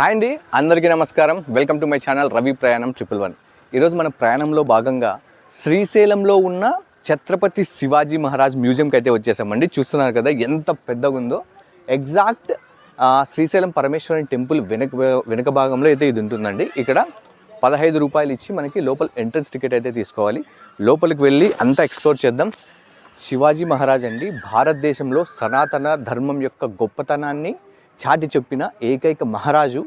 Hi అండి అందరికీ నమస్కారం. Welcome to my channel Ravi ప్రయాణం ట్రిపుల్ వన్. ఈరోజు మన ప్రయాణంలో భాగంగా శ్రీశైలంలో ఉన్న ఛత్రపతి శివాజీ మహారాజ్ మ్యూజియంకి అయితే వచ్చేసామండి. చూస్తున్నారు కదా ఎంత పెద్దగా ఉందో. ఎగ్జాక్ట్ శ్రీశైలం పరమేశ్వరుని టెంపుల్ వెనక వెనక భాగంలో అయితే ఇది ఉంటుందండి. ఇక్కడ పదహైదు రూపాయలు ఇచ్చి మనకి లోపల ఎంట్రన్స్ టికెట్ అయితే తీసుకోవాలి. లోపలికి వెళ్ళి అంతా ఎక్స్ప్లోర్ చేద్దాం. శివాజీ మహారాజ్ అండి భారతదేశంలో సనాతన ధర్మం యొక్క గొప్పతనాన్ని చాటి చెప్పిన ఏకైక మహారాజు.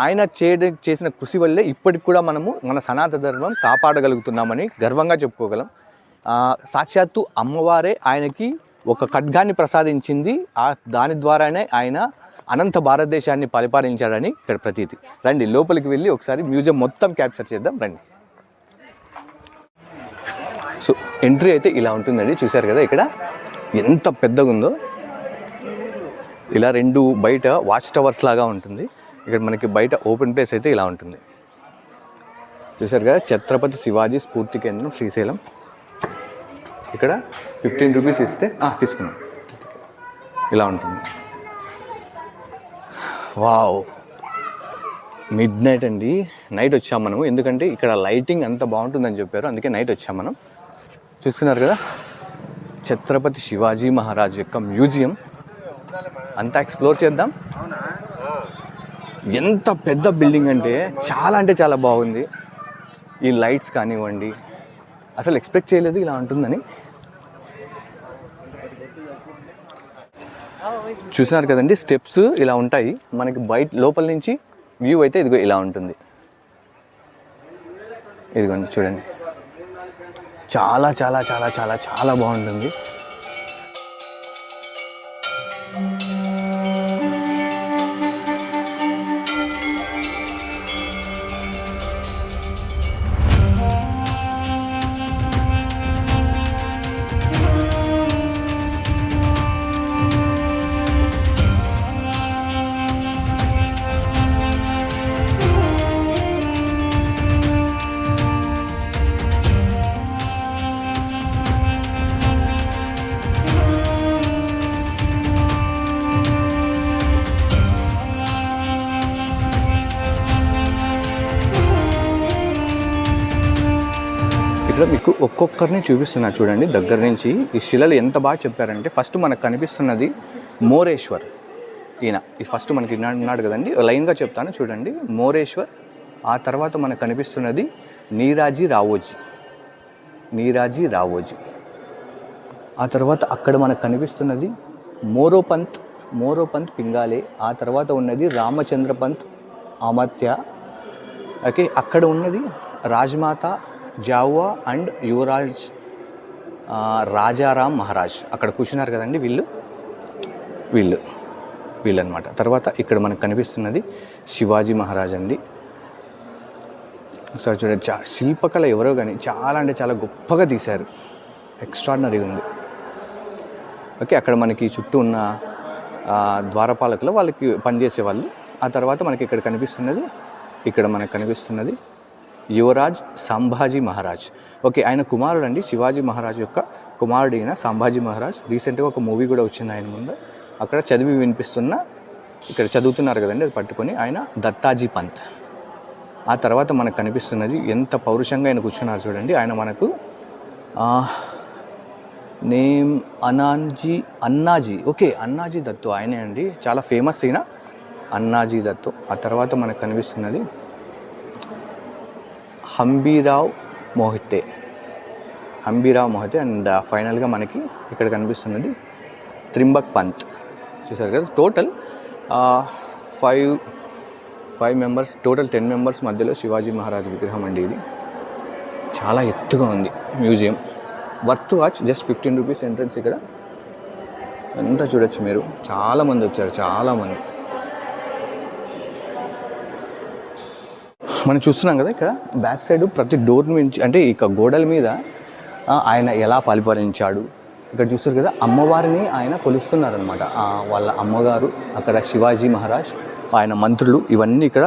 ఆయన చేయడం చేసిన కృషి వల్లే ఇప్పటికి కూడా మనము మన సనాతన ధర్మం కాపాడగలుగుతున్నామని గర్వంగా చెప్పుకోగలం. సాక్షాత్తు అమ్మవారే ఆయనకి ఒక ఖడ్గాన్ని ప్రసాదించింది. ఆ దాని ద్వారానే ఆయన అనంత భారతదేశాన్ని పరిపాలించాడని ఇక్కడ ప్రతీతి. రండి లోపలికి వెళ్ళి ఒకసారి మ్యూజియం మొత్తం క్యాప్చర్ చేద్దాం రండి. సో ఎంట్రీ అయితే ఇలా ఉంటుందండి చూశారు కదా ఇక్కడ? ఎంత పెద్దగా ఉందో ఇలా రెండు బయట వాచ్ టవర్స్ లాగా ఉంటుంది. ఇక్కడ మనకి బయట ఓపెన్ ప్లేస్ అయితే ఇలా ఉంటుంది. చూశారు కదా? ఛత్రపతి శివాజీ స్ఫూర్తి కేంద్రం శ్రీశైలం. ఇక్కడ ఫిఫ్టీన్ రూపీస్ ఇస్తే తీసుకున్నాం. ఇలా ఉంటుంది. వావ్! మిడ్ నైట్ అండి. నైట్ వచ్చాం మనం ఎందుకంటే ఇక్కడ లైటింగ్ అంత బాగుంటుందని చెప్పారు. అందుకే నైట్ వచ్చాం మనం. చూస్తున్నారు కదా? ఛత్రపతి శివాజీ మహారాజ్ యొక్క మ్యూజియం. అంతా ఎక్స్ప్లోర్ చేద్దాం. ఎంత పెద్ద బిల్డింగ్ అంటే చాలా అంటే చాలా బాగుంది. ఈ లైట్స్ కానివ్వండి అసలు ఎక్స్పెక్ట్ చేయలేదు ఇలా ఉంటుందని. చూసినారు కదండి స్టెప్స్ ఇలా ఉంటాయి. మనకి బయట లోపల నుంచి వ్యూ అయితే ఇదిగో ఇలా ఉంటుంది. ఇదిగోండి చూడండి. చాలా చాలా చాలా చాలా చాలా బాగుంటుంది. Thank you. ఇక్కడ మీకు ఒక్కొక్కరిని చూపిస్తున్నా చూడండి. దగ్గర నుంచి ఈ శిలలు ఎంత బాగా చెప్పారంటే ఫస్ట్ మనకు కనిపిస్తున్నది మోరేశ్వర్ ఈయన. ఈ ఫస్ట్ మనకి ఉన్నాడు కదండి. లైన్గా చెప్తాను చూడండి. మోరేశ్వర్ ఆ తర్వాత మనకు కనిపిస్తున్నది నీరాజీ రావోజీ. నీరాజీ రావోజీ. ఆ తర్వాత అక్కడ మనకు కనిపిస్తున్నది మోరోపంత్ మోరోపంత్ పింగాలే. ఆ తర్వాత ఉన్నది రామచంద్రపంత్ అమత్య ఓకే అక్కడ ఉన్నది రాజ్మాత జావా అండ్ యువరాజ్ రాజారాం మహారాజ్. అక్కడ కూర్చున్నారు కదండి వీళ్ళు? వీళ్ళు. వీళ్ళనమాట తర్వాత ఇక్కడ మనకు కనిపిస్తున్నది శివాజీ మహారాజ్ అండి. ఒకసారి చూడండి. చా శిల్పకళ ఎవరో కానీ చాలా అంటే చాలా గొప్పగా తీశారు. ఎక్స్ట్రాడినరీ ఉంది. ఓకే అక్కడ మనకి చుట్టూ ఉన్న ద్వారపాలకులు వాళ్ళకి పనిచేసే వాళ్ళు ఆ తర్వాత మనకి ఇక్కడ కనిపిస్తున్నది ఇక్కడ మనకు కనిపిస్తున్నది యువరాజ్ సంభాజీ మహారాజ్. ఓకే ఆయన కుమారుడు అండి శివాజీ మహారాజ్ యొక్క కుమారుడు అయిన సంభాజీ మహారాజ్. రీసెంట్గా ఒక మూవీ కూడా వచ్చింది ఆయన ముందు. అక్కడ చదివి వినిపిస్తున్న ఇక్కడ చదువుతున్నారు కదండి అది పట్టుకొని. ఆయన దత్తాజీ పంత్. ఆ తర్వాత మనకు కనిపిస్తున్నది ఎంత పౌరుషంగా ఆయన కూర్చున్నారు చూడండి. ఆయన మనకు నేమ్ అనాన్జీ అన్నాజీ. ఓకే అన్నాజీ దత్తు. ఆయనే అండి. చాలా ఫేమస్ అయిన అన్నాజీ దత్తు. ఆ తర్వాత మనకు కనిపిస్తున్నది హంబీరావ్ మోహితే. హంబీరావ్ మోహితే అండ్ ఫైనల్గా మనకి ఇక్కడ కనిపిస్తున్నది త్రింబక్ పంత్. చూసారు కదా? Total five five members total ten members మధ్యలో శివాజీ మహారాజ్ విగ్రహం అండి ఇది. చాలా ఎత్తుగా ఉంది museum. Worth watch just fifteen rupees entrance ఇక్కడ. అంతా చూడొచ్చు మీరు? చాలా మంది వచ్చారు చాలా మనం చూస్తున్నాం కదా ఇక్కడ బ్యాక్ సైడ్ ప్రతి డోర్ నుంచి అంటే ఇక గోడల మీద ఆయన ఎలా పరిపాలించాడు ఇక్కడ చూస్తారు కదా అమ్మవారిని ఆయన కొలుస్తున్నారనమాట వాళ్ళ అమ్మగారు అక్కడ శివాజీ మహారాజ్ ఆయన మంత్రులు ఇవన్నీ ఇక్కడ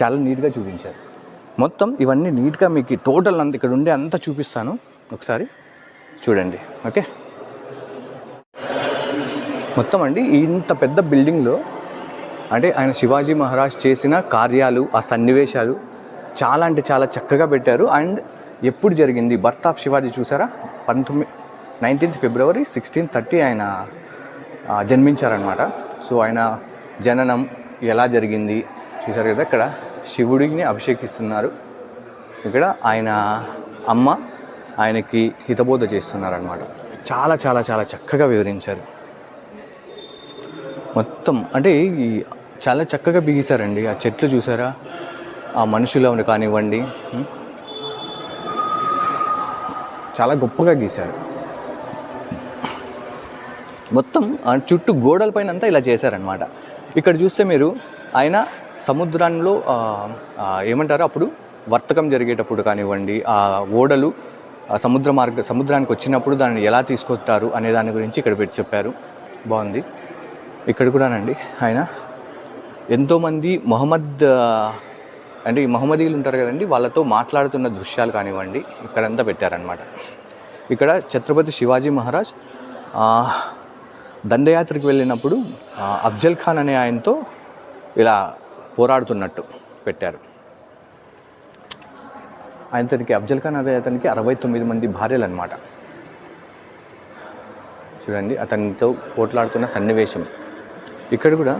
చాలా నీట్గా చూపించారు. మొత్తం ఇవన్నీ నీట్గా మీకు టోటల్ అంత ఇక్కడ ఉండే అంతా చూపిస్తాను. ఒకసారి చూడండి ఓకే? మొత్తం అండి ఇంత పెద్ద బిల్డింగ్లో అంటే ఆయన శివాజీ మహారాజ్ చేసిన కార్యాలు ఆ సన్నివేశాలు చాలా అంటే చాలా చక్కగా పెట్టారు. అండ్ ఎప్పుడు జరిగింది? బర్త్ ఆఫ్ శివాజీ చూసారా? పంతొమ్మిది నైన్టీన్త్ ఫిబ్రవరి సిక్స్టీన్ థర్టీ ఆయన జన్మించారనమాట సో ఆయన జననం ఎలా జరిగింది? చూసారు కదా ఇక్కడ శివుడిని అభిషేకిస్తున్నారు. ఇక్కడ ఆయన అమ్మ ఆయనకి హితబోధ చేస్తున్నారనమాట చాలా చాలా చాలా చక్కగా వివరించారు. మొత్తం అంటే ఈ చాలా చక్కగా బిగిసారండి. ఆ చెట్లు చూసారా? ఆ మనుషులు కానివ్వండి చాలా గొప్పగా గీశారు. మొత్తం ఆ చుట్టూ గోడలపైన అంతా ఇలా చేశారనమాట ఇక్కడ చూస్తే మీరు ఆయన సముద్రంలో ఏమంటారు అప్పుడు? వర్తకం జరిగేటప్పుడు కానివ్వండి ఆ ఓడలు ఆ సముద్ర మార్గ సముద్రానికి వచ్చినప్పుడు దాన్ని ఎలా తీసుకొస్తారు అనే దాని గురించి ఇక్కడ పెట్టి చెప్పారు. బాగుంది. ఇక్కడ కూడానండి ఆయన. ఎంతోమంది మొహమ్మద్ అంటే ఈ ఉంటారు కదండి వాళ్ళతో మాట్లాడుతున్న దృశ్యాలు కానివ్వండి ఇక్కడంతా పెట్టారనమాట ఇక్కడ ఛత్రపతి శివాజీ మహారాజ్ దండయాత్రకు వెళ్ళినప్పుడు అఫ్జల్ ఖాన్ అనే ఆయనతో ఇలా పోరాడుతున్నట్టు పెట్టారు. ఆయనతనికి అఫ్జల్ ఖాన్ అనే అతనికి అరవై తొమ్మిది మంది భార్యలు అనమాట చూడండి అతనితో పోట్లాడుతున్న సన్నివేశం. ఇక్కడ కూడా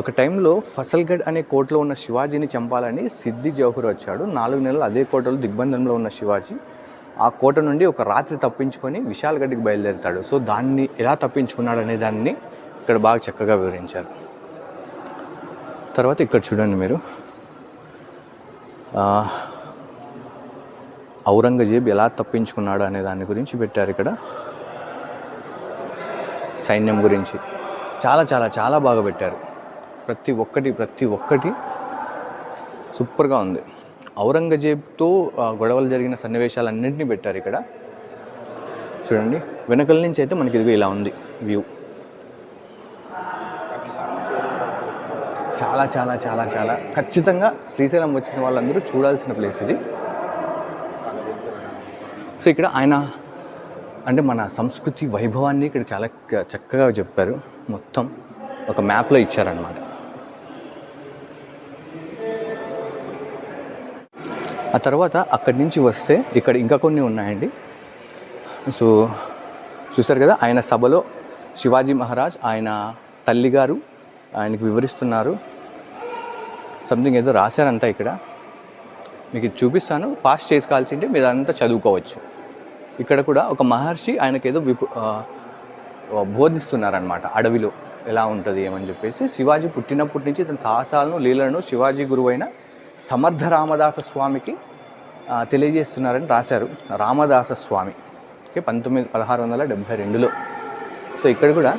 ఒక టైంలో ఫసల్గఢ్ అనే కోటలో ఉన్న శివాజీని చంపాలని సిద్ధి జవహర్ వచ్చాడు. నాలుగు నెలలు అదే కోటలో దిగ్బంధంలో ఉన్న శివాజీ ఆ కోట నుండి ఒక రాత్రి తప్పించుకొని విశాల్గఢ్కి బయలుదేరుతాడు. సో దాన్ని ఎలా తప్పించుకున్నాడు అనే దాన్ని ఇక్కడ బాగా చక్కగా వివరించారు. తర్వాత ఇక్కడ చూడండి మీరు. ఔరంగజేబ్ ఎలా తప్పించుకున్నాడు అనే దాని గురించి పెట్టారు ఇక్కడ. సైన్యం గురించి. చాలా చాలా చాలా బాగా పెట్టారు. ప్రతి ఒక్కటి ప్రతి ఒక్కటి సూపర్గా ఉంది. ఔరంగజేబ్తో గొడవలు జరిగిన సన్నివేశాలన్నింటినీ పెట్టారు ఇక్కడ. చూడండి వెనకల నుంచి అయితే మనకి ఇదిగో ఇలా ఉంది వ్యూ. చాలా చాలా చాలా చాలా. ఖచ్చితంగా శ్రీశైలం వచ్చిన వాళ్ళందరూ చూడాల్సిన ప్లేస్ ఇది. సో ఇక్కడ ఆయన అంటే మన సంస్కృతి వైభవాన్ని ఇక్కడ చాలా చక్కగా చెప్పారు. మొత్తం ఒక మ్యాప్లో ఇచ్చారనమాట ఆ తర్వాత అక్కడి నుంచి వస్తే ఇక్కడ ఇంకా కొన్ని ఉన్నాయండి. సో చూసారు కదా ఆయన సభలో శివాజీ మహారాజ్ ఆయన తల్లిగారు ఆయనకు వివరిస్తున్నారు. సంథింగ్ ఏదో రాశారంట ఇక్కడ. మీకు చూపిస్తాను. పాస్ చేసుకోవాల్సింటే మీరు అంతా చదువుకోవచ్చు. ఇక్కడ కూడా ఒక మహర్షి ఆయనకి ఏదో విపు బోధిస్తున్నారనమాట అడవిలో ఎలా ఉంటుంది ఏమని చెప్పేసి శివాజీ పుట్టినప్పటి నుంచి తన సాహసాలను లీలను శివాజీ గురువైన సమర్థ రామదాస స్వామికి తెలియజేస్తున్నారని రాశారు. రామదాస స్వామి. ఓకే పంతొమ్మిది పదహారు వందల డెబ్భై రెండులో. సో ఇక్కడ కూడా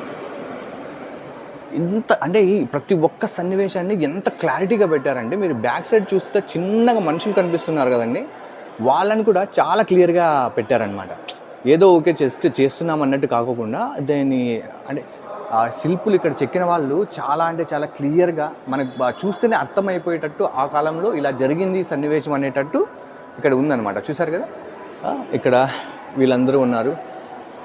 ఇంత అంటే ఈ ప్రతి ఒక్క సన్నివేశాన్ని ఎంత క్లారిటీగా పెట్టారంటే మీరు బ్యాక్ సైడ్ చూస్తే చిన్నగా మనుషులు కనిపిస్తున్నారు కదండి. వాళ్ళని కూడా చాలా క్లియర్గా పెట్టారనమాట ఏదో ఓకే జస్ట్ చేస్తున్నాం అన్నట్టు కాకుండా దాన్ని అంటే ఆ శిల్పులు ఇక్కడ చెక్కిన వాళ్ళు చాలా అంటే చాలా క్లియర్గా మనకు చూస్తేనే అర్థమైపోయేటట్టు ఆ కాలంలో ఇలా జరిగింది సన్నివేశం అనేటట్టు ఇక్కడ ఉందన్నమాట. చూసారు కదా? ఇక్కడ వీళ్ళందరూ ఉన్నారు.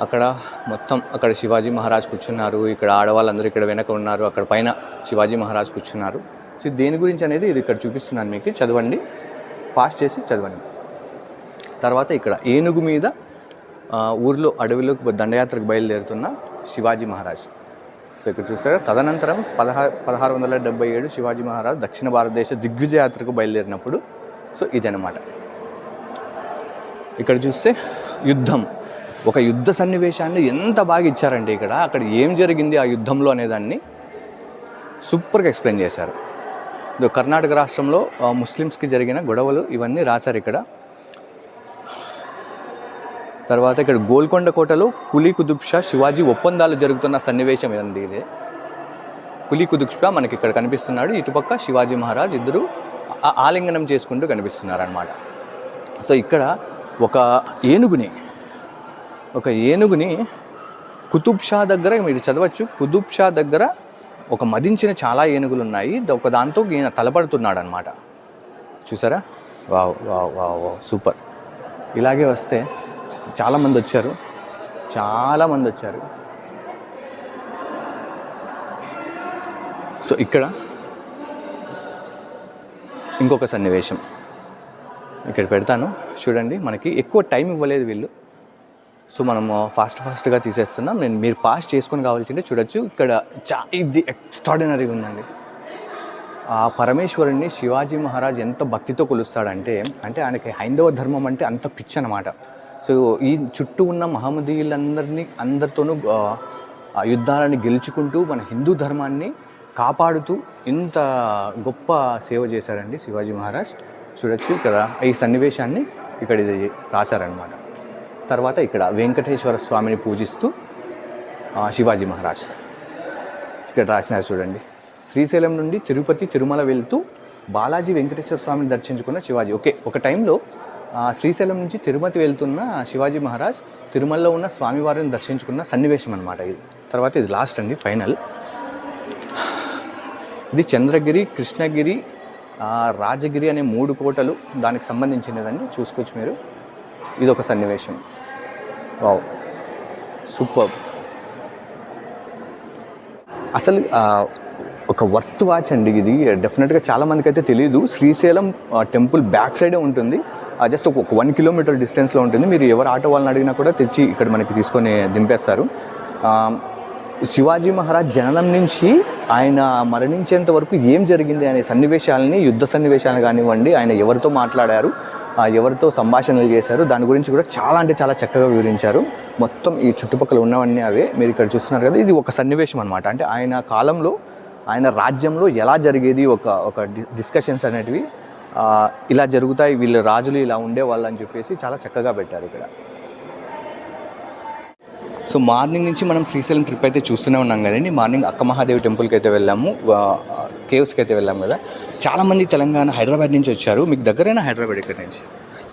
అక్కడ మొత్తం అక్కడ శివాజీ మహారాజ్ కూర్చున్నారు. ఇక్కడ ఆడవాళ్ళందరూ ఇక్కడ వెనక ఉన్నారు. అక్కడ పైన శివాజీ మహారాజ్ కూర్చున్నారు. సో దేని గురించి అనేది ఇది ఇక్కడ చూపిస్తున్నాను మీకు. చదవండి. పాస్ చేసి చదవండి. తర్వాత ఇక్కడ ఏనుగు మీద ఊర్లో అడవిలోకి దండయాత్రకు బయలుదేరుతున్న శివాజీ మహారాజ్. సో ఇక్కడ చూసారా తదనంతరం పదహారు పదహారు వందల డెబ్బై ఏడు శివాజీ మహారాజ్ దక్షిణ భారతదేశ దిగ్విజయ యాత్రకు బయలుదేరినప్పుడు సో ఇదనమాట ఇక్కడ చూస్తే యుద్ధం. ఒక యుద్ధ సన్నివేశాన్ని ఎంత బాగా ఇచ్చారంటే ఇక్కడ అక్కడ ఏం జరిగింది ఆ యుద్ధంలో అనేదాన్ని సూపర్గా ఎక్స్ప్లెయిన్ చేశారు. కర్ణాటక రాష్ట్రంలో ముస్లిమ్స్కి జరిగిన గొడవలు ఇవన్నీ రాశారు ఇక్కడ. తర్వాత ఇక్కడ గోల్కొండ కోటలో కులీ కుతుబ్ షా శివాజీ ఒప్పందాలు జరుగుతున్న సన్నివేశం ఇదండి ఇది? కులీ కుదుబ్షా మనకి ఇక్కడ కనిపిస్తున్నాడు. ఇటుపక్క శివాజీ మహారాజ్ ఇద్దరు ఆ- ఆలింగనం చేసుకుంటూ కనిపిస్తున్నారనమాట సో ఇక్కడ ఒక ఏనుగుని ఒక ఏనుగుని కుతుబ్ షా దగ్గర మీరు చదవచ్చు. కుతుబ్ షా దగ్గర ఒక మదించిన చాలా ఏనుగులు ఉన్నాయి ఒక దాంతో ఈయన తలపడుతున్నాడు అనమాట చూసారా? Wow wow wow wow super. ఇలాగే వస్తే చాలామంది వచ్చారు. చాలామంది వచ్చారు. సో ఇక్కడ ఇంకొక సన్నివేశం. ఇక్కడ పెడతాను. చూడండి మనకి ఎక్కువ టైం ఇవ్వలేదు వీళ్ళు. సో మనము ఫాస్ట్ ఫాస్ట్గా తీసేస్తున్నాం. నేను మీరు పాస్ చేసుకొని కావాల్సింటే చూడొచ్చు. ఇక్కడ చా ఇది ఎక్స్ట్రాడినరీగా ఉందండి. ఆ పరమేశ్వరుణ్ణి శివాజీ మహారాజ్ ఎంత భక్తితో కొలుస్తాడంటే అంటే ఆయనకి హైందవ ధర్మం అంటే అంత పిచ్చి అనమాట సో ఈ చుట్టూ ఉన్న మహమ్మదీయులందరినీ అందరితోనూ యుద్ధాలను గెలుచుకుంటూ మన హిందూ ధర్మాన్ని కాపాడుతూ ఇంత గొప్ప సేవ చేశారండి శివాజీ మహారాజ్. చూడొచ్చు ఇక్కడ ఈ సన్నివేశాన్ని ఇక్కడ ఇది రాశారనమాట తర్వాత ఇక్కడ వెంకటేశ్వర స్వామిని పూజిస్తూ శివాజీ మహారాజ్. ఇక్కడ రాసినారు చూడండి. శ్రీశైలం నుండి తిరుపతి తిరుమల వెళ్తూ బాలాజీ వెంకటేశ్వర స్వామిని దర్శించుకున్న శివాజీ. ఓకే ఒక టైంలో శ్రీశైలం నుంచి తిరుపతి వెళ్తున్న శివాజీ మహారాజ్ తిరుమలలో ఉన్న స్వామివారిని దర్శించుకున్న సన్నివేశం అనమాట ఇది. తర్వాత ఇది లాస్ట్ అండి ఫైనల్ ఇది చంద్రగిరి కృష్ణగిరి రాజగిరి అనే మూడు కోటలు దానికి సంబంధించినదండి. చూసుకోవచ్చు మీరు. ఇది ఒక సన్నివేశం. వావ్. సూపర్. అసలు ఒక వర్త్ వాచ్ అండి ఇది. డెఫినెట్గా చాలామందికి అయితే తెలియదు శ్రీశైలం టెంపుల్ బ్యాక్ సైడే ఉంటుంది. జస్ట్ ఒక వన్ కిలోమీటర్ డిస్టెన్స్లో ఉంటుంది. మీరు ఎవరు ఆటో వాళ్ళని అడిగినా కూడా తెచ్చి ఇక్కడ మనకి తీసుకొని దింపేస్తారు. శివాజీ మహారాజ్ జననం నుంచి ఆయన మరణించేంత వరకు ఏం జరిగింది అనే సన్నివేశాలని యుద్ధ సన్నివేశాలు కానివ్వండి ఆయన ఎవరితో మాట్లాడారు ఎవరితో సంభాషణలు చేశారు దాని గురించి కూడా చాలా అంటే చాలా చక్కగా వివరించారు. మొత్తం ఈ చుట్టుపక్కల ఉన్నవన్నీ అవే మీరు ఇక్కడ చూస్తున్నారు కదా. ఇది ఒక సన్నివేశం అనమాట అంటే ఆయన కాలంలో ఆయన రాజ్యంలో ఎలా జరిగేది ఒక ఒక డి- డిస్కషన్స్ అనేటివి ఆ, ఇలా జరుగుతాయి వీళ్ళ రాజులు ఇలా ఉండేవాళ్ళు అని చెప్పేసి చాలా చక్కగా పెట్టారు ఇక్కడ. సో మార్నింగ్ నుంచి మనం శ్రీశైలం ట్రిప్ అయితే చూస్తూనే ఉన్నాం కదండి. మార్నింగ్ అక్క మహాదేవి టెంపుల్కి అయితే వెళ్ళాము కేవ్స్కి అయితే వెళ్ళాము కదా. చాలామంది తెలంగాణ హైదరాబాద్ నుంచి వచ్చారు. మీకు దగ్గరైనా హైదరాబాద్ ఇక్కడ నుంచి?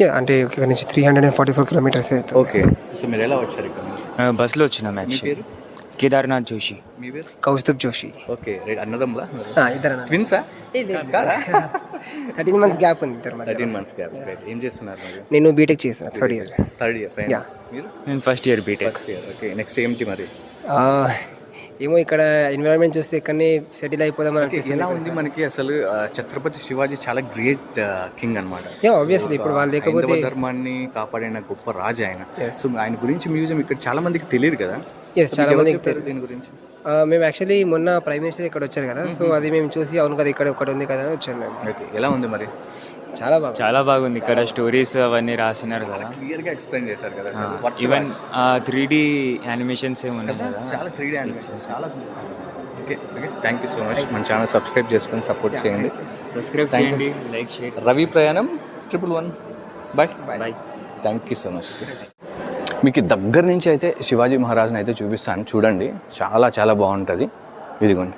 అంటే ఇక్కడ నుంచి three hundred and forty four kilometres అవుతుంది. ఓకే. సో మీరు ఎలా వచ్చారు ఇక్కడ బస్సులో వచ్చినాం యాక్చువల్లీ కేదార్నాథ్ జోషి. మీ పేరు? కౌస్తుబ్ జోషి. ఓకే రైట్ అన్నదమ్లా ఇద్దరు ట్విన్సా కాదా? థర్టీన్ మంత్స్ గ్యాప్ ఉంది ఇద్దరు థర్టీన్ మంత్స్ గ్యాప్ ఏం చేస్తున్నారు మీరు? నేను బీటెక్ చేసిన థర్డ్ ఇయర్ థర్డ్ ఇయర్ నేను first year B Tech first year okay next ఏంటి మరి? ఏమో ఇక్కడ ఎన్విరాన్మెంట్ చూస్తే ఇక్కడనే సెటిల్ అయిపోదాం అనిపిస్తుంది ఎలా ఉంది మనకి అసలు ఛత్రపతి శివాజీ చాలా గ్రేట్ కింగ్ అనమాట ఆబ్వియస్లీ ఇప్పుడు వాళ్ళు లేకపోతే ధర్మాన్ని కాపాడిన గొప్ప రాజు ఆయన. సో ఆయన గురించి మ్యూజియం ఇక్కడ చాలా మందికి తెలియదు కదా? ఎస్ చాలా మందికి చెప్తారు దీని గురించి? మేము యాక్చువల్లీ మొన్న ప్రైమ్ మినిస్టర్ ఇక్కడ వచ్చారు కదా సో అది మేము చూసి అవును కదా ఇక్కడ ఒకటి ఉంది కదా అని వచ్చాము మేము. ఓకే ఎలా ఉంది మరి? చాలా బాగా చాలా బాగుంది. ఇక్కడ స్టోరీస్ అవన్నీ రాసినారు కదా. క్లియర్గా ఎక్స్ప్లెయిన్ చేశారు కదా. ఈవెన్. త్రీ డి యానిమేషన్స్ ఏమి ఉన్నాయి కదా. చాలా త్రీ డే అనిపించింది చాలా okay okay thank you so much మన ఛానల్ సబ్స్క్రైబ్ చేసుకొని సపోర్ట్ చేయండి. సబ్స్క్రైబ్ చేయండి లైక్ షేర్ రవి ప్రయాణం triple one bye bye thank you so much మీకు దగ్గర నుంచి అయితే శివాజీ మహారాజ్ని అయితే చూపిస్తాను. చూడండి. చాలా చాలా బాగుంటుంది. ఇదిగోండి.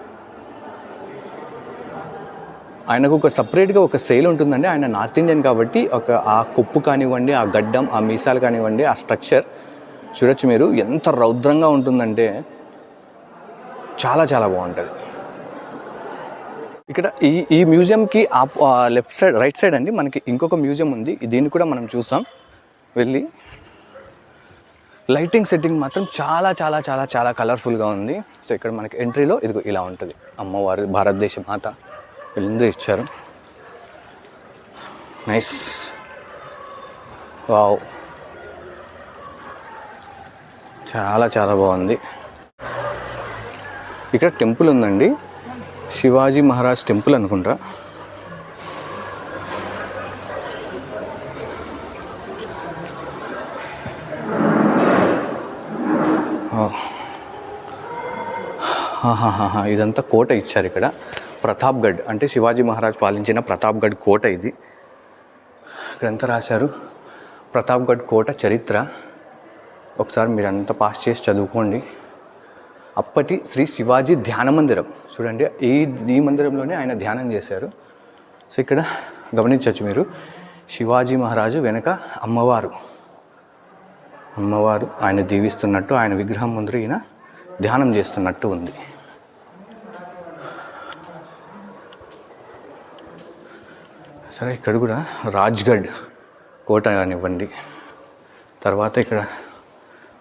ఆయనకు ఒక సపరేట్గా ఒక సేల్ ఉంటుందండి. ఆయన నార్త్ ఇండియన్ కాబట్టి ఒక ఆ కొప్పు కానివ్వండి ఆ గడ్డం ఆ మీసాలు కానివ్వండి ఆ స్ట్రక్చర్ చూడొచ్చు మీరు. ఎంత రౌద్రంగా ఉంటుందంటే చాలా చాలా బాగుంటుంది. ఇక్కడ ఈ ఈ మ్యూజియంకి ఆ లెఫ్ట్ సైడ్ రైట్ సైడ్ అండి మనకి ఇంకొక మ్యూజియం ఉంది. దీన్ని కూడా మనం చూసాం. వెళ్ళి లైటింగ్ సెట్టింగ్ మాత్రం చాలా చాలా చాలా చాలా కలర్ఫుల్గా ఉంది. సో ఇక్కడ మనకి ఎంట్రీలో ఇదిగో ఇలా ఉంటుంది. అమ్మవారు భారతదేశ మాత. వీళ్ళందరూ ఇచ్చారు. నైస్. వావ్. చాలా చాలా బాగుంది. ఇక్కడ టెంపుల్ ఉందండి. శివాజీ మహారాజ్ టెంపుల్ అనుకుంటా. ఇదంతా కోట ఇచ్చారు ఇక్కడ. ప్రతాప్గఢ్ అంటే శివాజీ మహారాజ్ పాలించిన ప్రతాప్గఢ్ కోట ఇది. గ్రంథ రాశారు ప్రతాప్గఢ్ కోట చరిత్ర. ఒకసారి మీరంతా పాస్ చేసి చదువుకోండి. అప్పటి శ్రీ శివాజీ ధ్యాన మందిరం. చూడండి ఈ ఈ మందిరంలోనే ఆయన ధ్యానం చేశారు. సో ఇక్కడ గమనించవచ్చు మీరు శివాజీ మహారాజు వెనక అమ్మవారు. అమ్మవారు ఆయన దీవిస్తున్నట్టు ఆయన విగ్రహం ముందు ఈయన ధ్యానం చేస్తున్నట్టు ఉంది. సరే ఇక్కడ కూడా రాజ్గఢ్ కోట కానివ్వండి. తర్వాత ఇక్కడ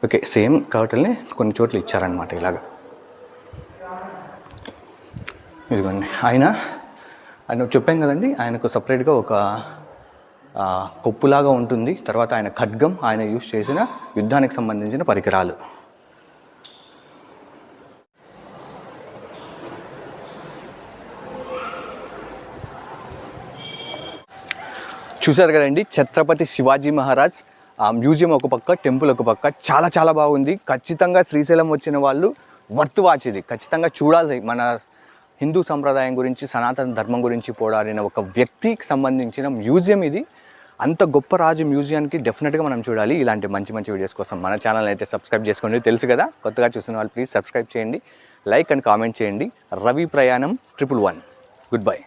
ఓకే సేమ్ కావటల్ని కొన్ని చోట్ల ఇచ్చారనమాట ఇలాగా. ఇదిగోండి ఆయన ఆయన చెప్పాం కదండి ఆయనకు సపరేట్గా ఒక కొప్పులాగా ఉంటుంది. తర్వాత ఆయన ఖడ్గం ఆయన యూజ్ చేసిన యుద్ధానికి సంబంధించిన పరికరాలు. చూశారు కదండి ఛత్రపతి శివాజీ మహారాజ్ ఆ మ్యూజియం ఒక పక్క టెంపుల్ ఒక పక్క చాలా చాలా బాగుంది. ఖచ్చితంగా శ్రీశైలం వచ్చిన వాళ్ళు వర్త్ వాచ్ ఇది. ఖచ్చితంగా చూడాలి మన హిందూ సంప్రదాయం గురించి సనాతన ధర్మం గురించి పోరాడిన ఒక వ్యక్తికి సంబంధించిన మ్యూజియం ఇది. అంత గొప్ప రాజు మ్యూజియానికి డెఫినెట్గా మనం చూడాలి. ఇలాంటి మంచి మంచి వీడియోస్ కోసం మన ఛానల్ అయితే సబ్స్క్రైబ్ చేసుకోండి. తెలుసు కదా కొత్తగా చూస్తున్న వాళ్ళు ప్లీజ్ సబ్స్క్రైబ్ చేయండి. లైక్ అండ్ కామెంట్ చేయండి. రవి ప్రయాణం ట్రిపుల్ వన్ గుడ్ బై